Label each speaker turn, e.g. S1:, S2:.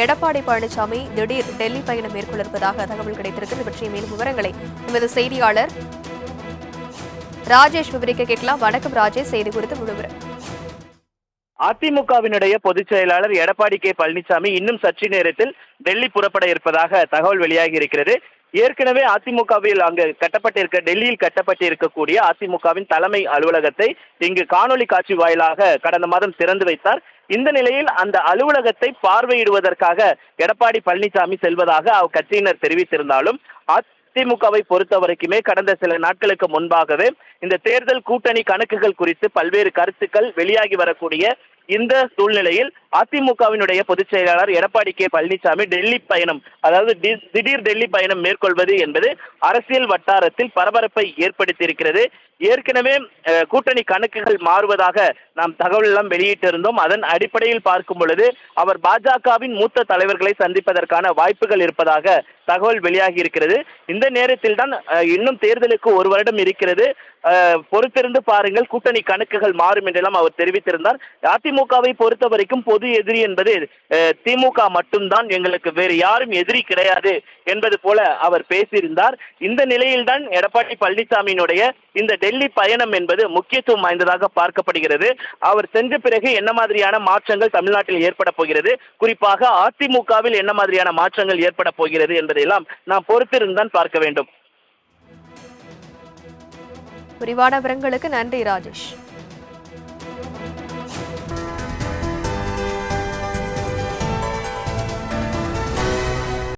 S1: எடப்பாடி பழனிசாமி திடீர் டெல்லி பயணம் மேற்கொள்ள இருப்பதாக தகவல் கிடைத்திருக்கிறது. பற்றிய மேலும் விவரங்களை எமது செய்தியாளர் ராஜேஷ் விவரிக்க கேட்கலாம். வணக்கம் ராஜேஷ். செய்தி குறித்து முழுவரும்
S2: அதிமுகவினுடைய பொதுச் செயலாளர் எடப்பாடி கே பழனிசாமி இன்னும் சற்று நேரத்தில் டெல்லி புறப்பட இருப்பதாக தகவல் வெளியாகி இருக்கிறது. ஏற்கனவே அதிமுகவில் அங்கு கட்டப்பட்டிருக்க டெல்லியில் கட்டப்பட்டு இருக்கக்கூடிய அதிமுகவின் தலைமை அலுவலகத்தை இங்கு காணொலி காட்சி வாயிலாக கடந்த மாதம் திறந்து வைத்தார். இந்த நிலையில் அந்த அலுவலகத்தை பார்வையிடுவதற்காக எடப்பாடி பழனிசாமி செல்வதாக அக்கட்சியினர் தெரிவித்திருந்தாலும் அதிமுகவை பொறுத்த வரைக்குமே கடந்த சில நாட்களுக்கு முன்பாகவே இந்த தேர்தல் கூட்டணி கணக்குகள் குறித்து பல்வேறு கருத்துக்கள் வெளியாகி வரக்கூடிய இந்த சூழ்நிலையில் அதிமுகவினுடைய பொதுச் செயலாளர் எடப்பாடி கே பழனிசாமி டெல்லி பயணம் அதாவது திடீர் டெல்லி பயணம் மேற்கொள்வது என்பது அரசியல் வட்டாரத்தில் பரபரப்பை ஏற்படுத்தியிருக்கிறது. ஏற்கனவே கூட்டணி கணக்குகள் மாறுவதாக நாம் தகவல் எல்லாம் வெளியிட்டிருந்தோம். அதன் அடிப்படையில் பார்க்கும் பொழுது அவர் பாஜகவின் மூத்த தலைவர்களை சந்திப்பதற்கான வாய்ப்புகள் இருப்பதாக தகவல் வெளியாகி இருக்கிறது இந்த நேரத்தில் தான் இன்னும் தேர்தலுக்கு ஒரு வருடம் இருக்கிறது. பொறுத்திருந்து பாருங்கள் கூட்டணி கணக்குகள் மாறும் என்றெல்லாம் அவர் தெரிவித்திருந்தார். அதிமுகவை பொறுத்த வரைக்கும் பொது எதிரி என்பது திமுக மட்டும்தான் எங்களுக்கு வேறு யாரும் எதிரி கிடையாது என்பது போல அவர் பேசியிருந்தார். இந்த நிலையில்தான் எடப்பாடி பழனிசாமியினுடைய இந்த டெல்லி பயணம் என்பது முக்கியத்துவம் வாய்ந்ததாக பார்க்கப்படுகிறது. அவர் சென்ற பிறகு என்ன மாதிரியான மாற்றங்கள் தமிழ்நாட்டில் ஏற்பட போகிறது? குறிப்பாக அதிமுகவில் என்ன மாதிரியான மாற்றங்கள் ஏற்பட போகிறது என்பதையெல்லாம் நாம் பொறுத்திருந்தான் பார்க்க வேண்டும்.
S1: விரிவான விவரங்களுக்கு நன்றி ராஜேஷ்.